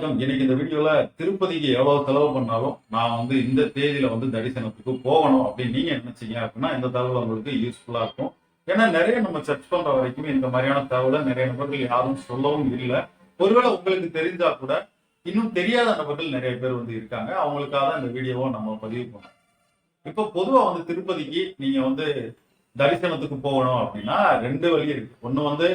வணக்கம். இன்னைக்கு இந்த வீடியோல திருப்பதிக்கு எவ்வளவு செலவு பண்ணாலும் நான் வந்து இந்த தேதியில வந்து தரிசனத்துக்கு போகணும் அப்படின்னு நீங்க நினைச்சீங்க அப்படின்னா இந்த தகவல் உங்களுக்கு யூஸ்ஃபுல்லா இருக்கும். ஏன்னா நிறைய நம்ம சர்ச் பண்ற வரைக்கும் இந்த மாதிரியான தகவலை நிறைய நபர்கள் யாரும் சொல்லவும் இல்லை. ஒருவேளை உங்களுக்கு தெரிஞ்சா கூட இன்னும் தெரியாத நபர்கள் நிறைய பேர் வந்து இருக்காங்க. அவங்களுக்காக தான் இந்த வீடியோவை நம்ம பதிவு பண்ணோம். இப்போ பொதுவா வந்து திருப்பதிக்கு நீங்க வந்து தரிசனத்துக்கு போகணும் அப்படின்னா ரெண்டு வழி இருக்கு. ஒண்ணு வந்து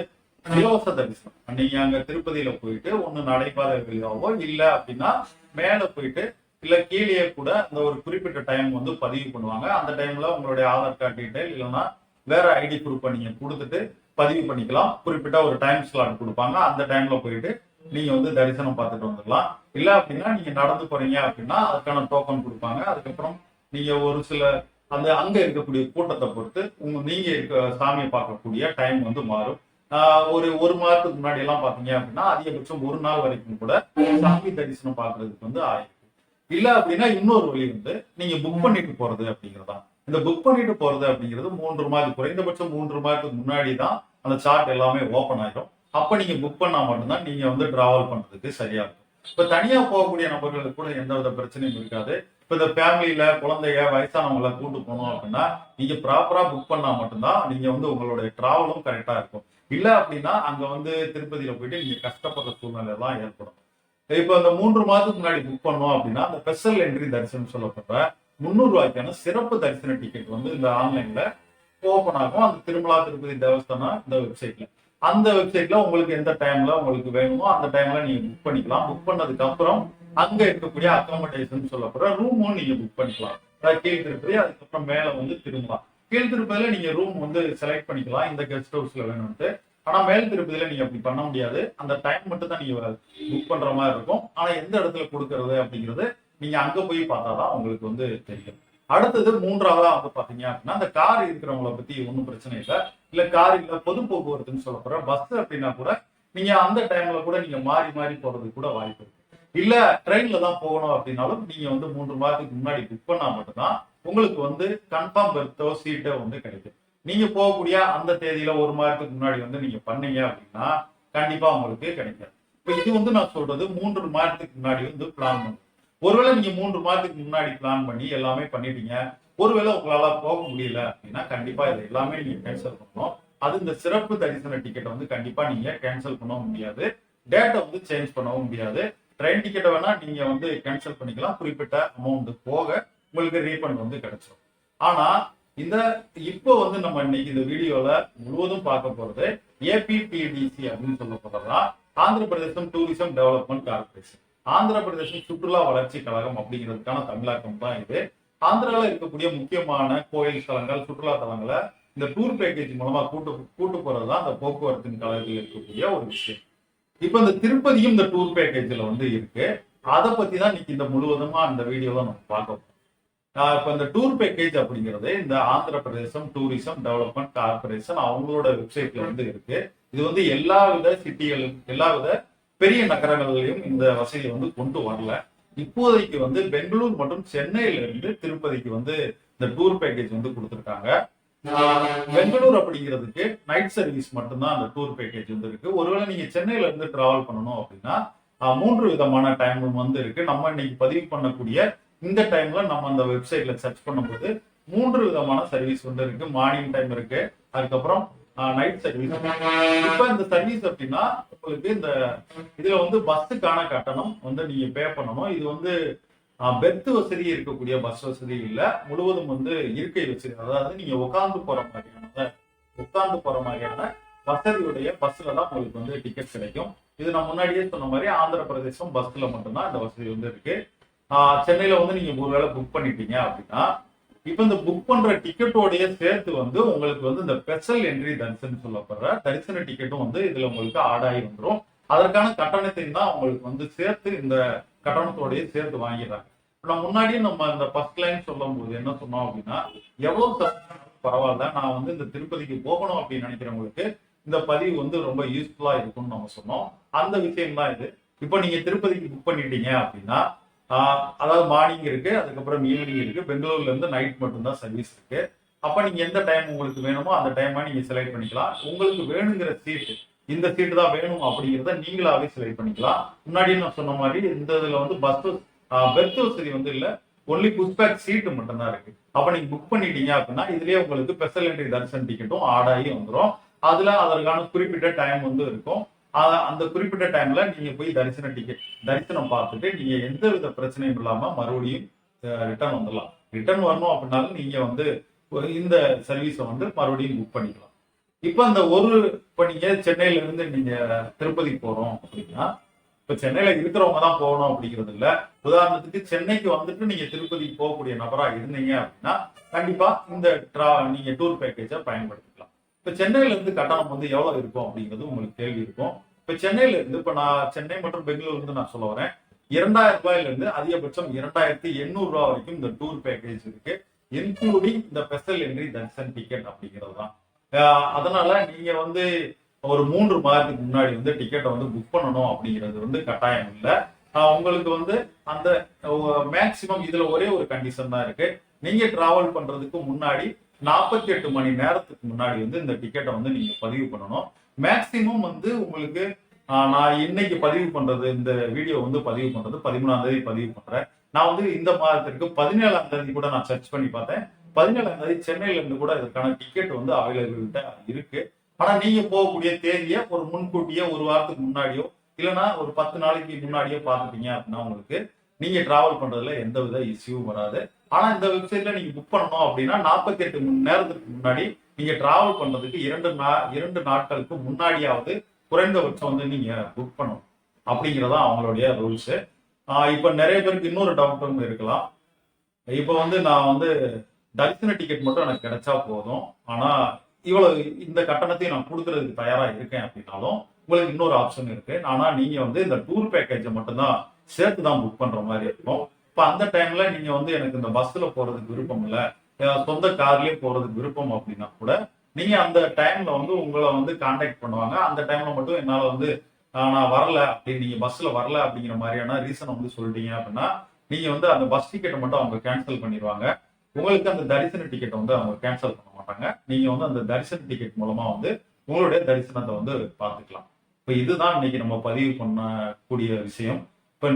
இலவச தரிசனம் நீங்க அங்க திருப்பதியில போயிட்டு ஒண்ணு நடைபாதை வழியாவோ இல்ல அப்படின்னா மேல போயிட்டு இல்ல கீழே கூட அந்த ஒரு குறிப்பிட்ட டைம் வந்து பதிவு பண்ணுவாங்க. அந்த டைம்ல உங்களுடைய ஆதார் கார்டு டீட்டெயில் இல்லைன்னா வேற ஐடி ப்ரூஃப் நீங்க கொடுத்துட்டு பதிவு பண்ணிக்கலாம். குறிப்பிட்ட ஒரு டைம் ஸ்லாட் கொடுப்பாங்க. அந்த டைம்ல போயிட்டு நீங்க வந்து தரிசனம் பார்த்துட்டு வந்துடலாம். இல்ல அப்படின்னா நீங்க நடந்து போறீங்க அப்படின்னா அதுக்கான டோக்கன் கொடுப்பாங்க. அதுக்கப்புறம் நீங்க ஒரு சில அந்த அங்க இருக்கக்கூடிய கூட்டத்தை பொறுத்து உங்க நீங்க இருக்க சாமியை பார்க்கக்கூடிய டைம் வந்து மாறும். ஒரு ஒரு மாதத்துக்கு முன்னாடி எல்லாம் பாத்தீங்க அப்படின்னா அதிகபட்சம் ஒரு நாள் வரைக்கும் கூட சாமி தரிசனம் பாக்குறதுக்கு வந்து ஆயிருக்கு. இல்ல அப்படின்னா இன்னொரு வழி வந்து நீங்க புக் பண்ணிட்டு போறது அப்படிங்கறதான். இந்த புக் பண்ணிட்டு போறது அப்படிங்கிறது மூன்று மாதம் குறைந்தபட்சம் மூன்று மாதத்துக்கு முன்னாடி தான் அந்த சார்ட் எல்லாமே ஓபன் ஆயிடும் அப்ப நீங்க புக் பண்ணா மட்டும்தான் நீங்க வந்து டிராவல் பண்றதுக்கு சரியா இருக்கும். இப்ப தனியா போகக்கூடிய நபர்களுக்கு கூட எந்த வித பிரச்சனையும் இருக்காது. இப்ப இந்த ஃபேமிலியில குழந்தைய வயசானவங்களை கூட்டு போனோம் அப்படின்னா நீங்க ப்ராப்பரா புக் பண்ணா மட்டும்தான் நீங்க வந்து உங்களுடைய டிராவலும் கரெக்டா இருக்கும். இல்ல அப்படின்னா அங்க வந்து திருப்பதியில போயிட்டு நீங்க கஷ்டப்படுற சூழ்நிலை எல்லாம் ஏற்படும். இப்ப அந்த மூன்று மாதத்துக்கு முன்னாடி புக் பண்ணோம் அப்படின்னா அந்த ஸ்பெஷல் என்ட்ரி தரிசனம் சொல்லப்படுற முந்நூறு ரூபாய்க்கான சிறப்பு தரிசன டிக்கெட் வந்து இந்த ஆன்லைன்ல ஓபன் ஆகும். அந்த திருமலா திருப்பதி தேவஸ்தானம் இந்த வெப்சைட்ல அந்த வெப்சைட்ல உங்களுக்கு எந்த டைம்ல உங்களுக்கு வேணுமோ அந்த டைம்ல நீங்க புக் பண்ணிக்கலாம். புக் பண்ணதுக்கு அப்புறம் அங்க இருக்கக்கூடிய அக்காமடேஷன் சொல்லப்படுற ரூமும் நீங்க புக் பண்ணிக்கலாம். கீழ் திருப்பதி அதுக்கப்புறம் மேல வந்து திரும்பலாம் கீழ் திருப்பதியில நீங்க ரூம் வந்து செலக்ட் பண்ணிக்கலாம். இந்த கெஸ்ட் ஹவுஸ்ல வேணும்ட்டு ஆனா மேல் திருப்பதியில நீங்க அப்படி பண்ண முடியாது. அந்த டைம் மட்டும் தான் நீங்க புக் பண்ற மாதிரி இருக்கும். ஆனா எந்த இடத்துல கொடுக்கறது அப்படிங்கிறது நீங்க அங்க போய் பார்த்தாதான் உங்களுக்கு வந்து தெரியும். அடுத்தது மூன்றாவதா வந்து பாத்தீங்க அப்படின்னா அந்த கார் இருக்கிறவங்கள பத்தி ஒன்றும் பிரச்சனை இல்லை. இல்ல கார் இல்ல பொது போக்குவரத்துன்னு சொல்லப்படுற பஸ் அப்படின்னா கூட நீங்க அந்த டைம்ல கூட நீங்க மாறி மாறி போறதுக்கு கூட வாய்ப்பு இருக்கு. இல்ல ட்ரெயின்ல தான் போகணும் அப்படின்னாலும் நீங்க வந்து மூன்று மாதத்துக்கு முன்னாடி புக் பண்ணா மட்டும்தான் உங்களுக்கு வந்து கன்ஃபார்ம் பெர்த்தோ சீட்டோ வந்து கிடைக்கும். நீங்க போகக்கூடிய அந்த தேதியில ஒரு மாதத்துக்கு முன்னாடி வந்து நீங்க பண்ணீங்க அப்படின்னா கண்டிப்பா உங்களுக்கு கிடைக்காது. இப்ப இது வந்து நான் சொல்றது மூன்று மாதத்துக்கு முன்னாடி வந்து பிளான் பண்ணுங்க ஒருவேளை நீங்க மூன்று மாதத்துக்கு முன்னாடி பிளான் பண்ணி எல்லாமே பண்ணிட்டீங்க. ஒருவேளை உங்களால போக முடியல அப்படின்னா கண்டிப்பா இது எல்லாமே நீங்க கேன்சல் பண்ணணும். அது இந்த சிறப்பு தரிசன டிக்கெட் வந்து கண்டிப்பா நீங்க கேன்சல் பண்ண முடியாது. டேட்டை வந்து சேஞ்ச் பண்ணவும் முடியாது. ட்ரெயின் டிக்கெட்டை வேணால் நீங்கள் வந்து கேன்சல் பண்ணிக்கலாம். குறிப்பிட்ட அமௌண்ட் போக உங்களுக்கு ரீஃபண்ட் வந்து கிடைச்சிடும் ஆனால் இந்த இப்போ வந்து நம்ம இன்னைக்கு இந்த வீடியோல முழுவதும் பார்க்க போறது ஏபிபிடிசி அப்படின்னு சொல்லப்படுறதா ஆந்திர பிரதேசம் டூரிசம் டெவலப்மெண்ட் கார்பரேஷன் ஆந்திர பிரதேசம் சுற்றுலா வளர்ச்சி கழகம் அப்படிங்கிறதுக்கான தமிழாக்கம் தான் இது. ஆந்திராவில் இருக்கக்கூடிய முக்கியமான கோயில் ஸ்தலங்கள் சுற்றுலா தலங்களை இந்த டூர் பேக்கேஜ் மூலமா கூட்டு கூட்டு போறது தான் அந்த போக்குவரத்தின் கழகத்தில் இருக்கக்கூடிய ஒரு விஷயம். இப்ப இந்த திருப்பதியும் இந்த டூர் பேக்கேஜ்ல வந்து இருக்கு. அதை பத்தி தான் இன்னைக்கு இந்த முழுவதுமா அந்த வீடியோவை நம்ம பார்க்க போறோம். இப்ப இந்த டூர் பேக்கேஜ் அப்படிங்கிறது இந்த ஆந்திர பிரதேசம் டூரிசம் டெவலப்மெண்ட் கார்பரேஷன் அவங்களோட வெப்சைட்ல வந்து இருக்கு. இது வந்து எல்லா வித சிட்டிகளும் எல்லா வித பெரிய நகரங்களிலும் இந்த வசதியை வந்து கொண்டு வரல. இப்போதைக்கு வந்து பெங்களூர் மற்றும் சென்னையில இருந்து திருப்பதிக்கு வந்து இந்த டூர் பேக்கேஜ் வந்து கொடுத்துருக்காங்க. பெங்களூர் அப்படிங்கிறதுக்கு நைட் சர்வீஸ் மட்டும்தான் அந்த டூர் பேக்கேஜ் வந்து இருக்கு ஒருவேளை நீங்க சென்னையில இருந்து டிராவல் பண்ணணும் அப்படின்னா மூன்று விதமான டைம் வந்து இருக்கு. நம்ம இன்னைக்கு பதிவு பண்ணக்கூடிய இந்த டைம்ல நம்ம அந்த வெப்சைட்ல சர்ச் பண்ணும்போது மூன்று விதமான சர்வீஸ் வந்து இருக்கு. மார்னிங் டைம் இருக்கு. அதுக்கப்புறம் நைட் சர்வீஸ் இப்ப இந்த சர்வீஸ் அப்படின்னா உங்களுக்கு இந்த இதுல வந்து பஸ்ஸுக்கான கட்டணம் வந்து நீங்க பே பண்ணணும். இது வந்து பெர்த் வசதி இருக்கக்கூடிய பஸ் வசதி இல்லை. முழுவதும் வந்து இருக்கை வசதி. அதாவது நீங்க உட்கார்ந்து போற மாதிரியான உட்கார்ந்து போற மாதிரியான வசதியுடைய பஸ்ல தான் உங்களுக்கு வந்து டிக்கெட் கிடைக்கும். இது நான் முன்னாடியே சொன்ன மாதிரி ஆந்திர பிரதேசம் பஸ்ல மட்டும்தான் இந்த வசதி வந்து இருக்கு. சென்னையில வந்து நீங்க ஒருவேளை புக் பண்ணிட்டீங்க அப்படின்னா இப்ப இந்த புக் பண்ற டிக்கெட்டோடைய சேர்த்து வந்து உங்களுக்கு வந்து இந்த ஸ்பெஷல் என்ட்ரி தரிசனம் சொல்லப்படுற தரிசன டிக்கெட்டும் வந்து இதுல உங்களுக்கு ஆடாகி வந்துடும் அதற்கான கட்டணத்தையும் தான் உங்களுக்கு வந்து சேர்த்து இந்த கட்டணத்தோடய சேர்த்து வாங்கிடுறாங்க. நான் முன்னாடியே நம்ம இந்த ஃபர்ஸ்ட் லைன் சொல்லும் போது என்ன சொன்னோம் அப்படின்னா எவ்வளவு பரவாயில்ல நான் வந்து இந்த திருப்பதிக்கு போகணும் அப்படின்னு நினைக்கிறவங்களுக்கு இந்த பதிவு வந்து ரொம்ப யூஸ்ஃபுல்லா இருக்கும்னு நம்ம சொன்னோம். அந்த விஷயம் தான் இது. இப்போ நீங்க திருப்பதிக்கு புக் பண்ணிட்டீங்க அப்படின்னா அதாவது மார்னிங் இருக்கு அதுக்கப்புறம் ஈவினிங் இருக்கு பெங்களூர்ல இருந்து நைட் மட்டும்தான் சர்வீஸ் இருக்கு. அப்ப நீங்க எந்த டைம் உங்களுக்கு வேணுமோ அந்த டைமா நீங்க செலக்ட் பண்ணிக்கலாம். உங்களுக்கு வேணுங்கிற சீட்டு இந்த சீட்டு தான் வேணும் அப்படிங்கிறத நீங்களாவே செலக்ட் பண்ணிக்கலாம். முன்னாடி நான் சொன்ன மாதிரி இந்த இதுல வந்து பஸ் பெர்த் வசதி வந்து இல்ல. ஒன்லி புஷ்பேக் சீட்டு மட்டும்தான் இருக்கு. அப்ப நீங்க புக் பண்ணிட்டீங்க அப்படின்னா இதுலயே உங்களுக்கு ஸ்பெஷல் என்ட்ரி தரிசன டிக்கெட்டும் ஆட் ஆகி வந்துடும் அதுல அதற்கான குறிப்பிட்ட டைம் வந்து இருக்கும். அந்த குறிப்பிட்ட டைம்ல நீங்க போய் தரிசன டிக்கெட் தரிசனம் பார்த்துட்டு நீங்க எந்த வித பிரச்சனையும் இல்லாம மறுபடியும் ரிட்டர்ன் வந்துடலாம். ரிட்டர்ன் வரணும் அப்படின்னாலும் நீங்க வந்து இந்த சர்வீஸை வந்து மறுபடியும் புக் பண்ணிக்கலாம். இப்போ அந்த ஒரு இப்போ நீங்க சென்னையில இருந்து நீங்க திருப்பதி போறோம் அப்படின்னா இப்ப சென்னையில இருக்கிறவங்க தான் போகணும் அப்படிங்கிறது இல்ல. உதாரணத்துக்கு சென்னைக்கு வந்துட்டு நீங்க திருப்பதி போகக்கூடிய நபரா இருந்தீங்க அப்படின்னா கண்டிப்பா இந்த ட்ரா நீங்க டூர் பேக்கேஜை பயன்படுத்திக்கலாம். இப்ப சென்னையில இருந்து கட்டணம் வந்து எவ்வளவு இருக்கும் அப்படிங்கிறது உங்களுக்கு கேள்வி இருக்கும். இப்ப சென்னையில இருந்து இப்ப நான் சென்னை மற்றும் பெங்களூர்லேருந்து நான் சொல்ல வரேன். இரண்டாயிரம் ரூபாயில இருந்து அதிகபட்சம் இரண்டாயிரத்தி எண்ணூறு ரூபாய் வரைக்கும் இந்த டூர் பேக்கேஜ் இருக்கு இன்க்ளூடிங் இந்த ஸ்பெஷல் என்ட்ரி தர்சன் டிக்கெட் அப்படிங்கிறது தான். அதனால நீங்க வந்து ஒரு மூன்று மாதத்துக்கு முன்னாடி வந்து டிக்கெட்டை வந்து புக் பண்ணணும் அப்படிங்கிறது வந்து கட்டாயம் இல்லை. உங்களுக்கு வந்து அந்த மேக்சிமம் இதுல ஒரே ஒரு கண்டிஷன் தான் இருக்கு. நீங்க டிராவல் பண்றதுக்கு முன்னாடி நாற்பத்தி எட்டு மணி நேரத்துக்கு முன்னாடி வந்து இந்த டிக்கெட்டை வந்து நீங்க பதிவு பண்ணணும். மேக்சிமம் வந்து உங்களுக்கு நான் இன்னைக்கு பதிவு பண்றது இந்த வீடியோ வந்து பதிவு பண்றது பதிமூணாம் தேதி பதிவு பண்றேன். நான் வந்து இந்த மாதத்திற்கு பதினேழாம் தேதி கூட நான் சர்ச் பண்ணி பார்த்தேன். பதினேழாம் தேதி சென்னையில இருந்து கூட இதற்கான டிக்கெட் வந்து அவைலபிலிட்டா இருக்கு. ஆனா நீங்க போகக்கூடிய தேதியை ஒரு முன்கூட்டியே ஒரு வாரத்துக்கு முன்னாடியோ இல்லைன்னா ஒரு பத்து நாளைக்கு முன்னாடியே பார்த்துட்டீங்க அப்படின்னா உங்களுக்கு நீங்க டிராவல் பண்றதுல எந்த வித இஷ்யூவும் வராது. ஆனா இந்த வெப்சைட்ல நீங்க புக் பண்ணணும் அப்படின்னா நாற்பத்தி எட்டு மணி நேரத்துக்கு முன்னாடி நீங்க டிராவல் பண்றதுக்கு இரண்டு நா இரண்டு நாட்களுக்கு முன்னாடியாவது குறைந்தபட்சம் வந்து நீங்க புக் பண்ணணும். அப்படிங்கிறதா அவங்களுடைய ரூல்ஸ் இப்ப நிறைய பேருக்கு இன்னொரு டவுட்டும் இருக்கலாம். இப்ப வந்து நான் வந்து தரிசன டிக்கெட் மட்டும் எனக்கு கிடைச்சா போதும். ஆனா இவ்வளவு இந்த கட்டணத்தையும் நான் கொடுக்கறதுக்கு தயாரா இருக்கேன் அப்படின்னாலும் உங்களுக்கு இன்னொரு ஆப்ஷன் இருக்கு. ஆனா நீங்க வந்து இந்த டூர் பேக்கேஜை மட்டும்தான் சேர்த்து தான் புக் பண்ற மாதிரி இருக்கும். இப்ப அந்த டைம்ல நீங்க வந்து எனக்கு இந்த பஸ்ல போறதுக்கு விருப்பம் இல்ல சொந்த கார்லயே போறதுக்கு விருப்பம் அப்படின்னா கூட நீங்க அந்த டைம்ல வந்து உங்களை வந்து காண்டாக்ட் பண்ணுவாங்க. அந்த டைம்ல மட்டும் என்னால வந்து நான் வரல அப்படின்னு நீங்க பஸ்ல வரல அப்படிங்கிற மாதிரியான ரீசன் வந்து சொல்லிட்டீங்க அப்படின்னா நீங்க வந்து அந்த பஸ் டிக்கெட்டை மட்டும் அவங்க கேன்சல் பண்ணிடுவாங்க. உங்களுக்கு அந்த தரிசன டிக்கெட் வந்து அவங்க கேன்சல் பண்ண மாட்டாங்க. நீங்க வந்து அந்த தரிசன டிக்கெட் மூலமா வந்து உங்களுடைய தரிசனத்தை வந்து பார்த்துக்கலாம். இப்போ இதுதான் இன்னைக்கு நம்ம பதிவு பண்ணக்கூடிய விஷயம்.